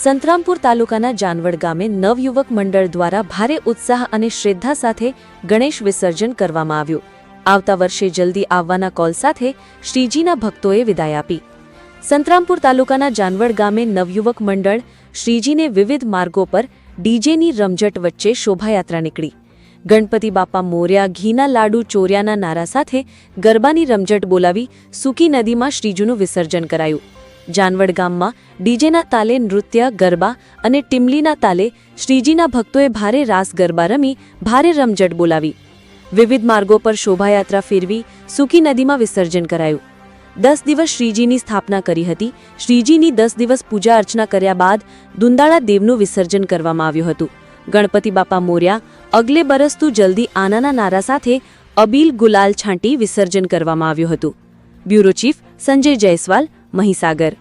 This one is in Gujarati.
સંતરામપુર તાલુકાના જાનવડ ગામે નવયુવક મંડળ દ્વારા ભારે ઉત્સાહ અને શ્રદ્ધા સાથે ગણેશ વિસર્જન કરવામાં આવ્યું. આવતા વર્ષે જલ્દી આવવાના કોલ સાથે શ્રીજીના ભક્તોએ વિદાય આપી. સંતરામપુર તાલુકાના જાનવડ ગામે નવયુવક મંડળ શ્રીજીને વિવિધ માર્ગો પર ડીજેની રમઝટ વચ્ચે શોભાયાત્રા નીકળી. ગણપતિ બાપા મોર્યા ઘીના લાડુ ચોર્યાના નારા સાથે ગરબાની રમઝટ બોલાવી સૂકી નદીમાં શ્રીજીનું વિસર્જન કરાયું. જાનવડ ગામમાં ડીજેના તાલે નૃત્ય, ગરબા અને ટીમલીના તાલે શ્રીજીના ભક્તોએ ભારે રાસ ગરબા રમી, ભારે રમઝટ બોલાવી. વિવિધ માર્ગો પર શોભાયાત્રા ફેરવી સૂકી નદીમાં વિસર્જન કરાયું. દસ દિવસ શ્રીજીની સ્થાપના કરી હતી. શ્રીજીની દસ દિવસ પૂજા અર્ચના કર્યા બાદ દુંદાળા દેવનું વિસર્જન કરવામાં આવ્યું હતું. ગણપતિ બાપા મોર્યા અગલે બરસ તું જલ્દી આનાના નારા સાથે અબીલ ગુલાલ છાંટી વિસર્જન કરવામાં આવ્યું હતું. Bureau chief Sanjay Jaiswal, Mahisagar.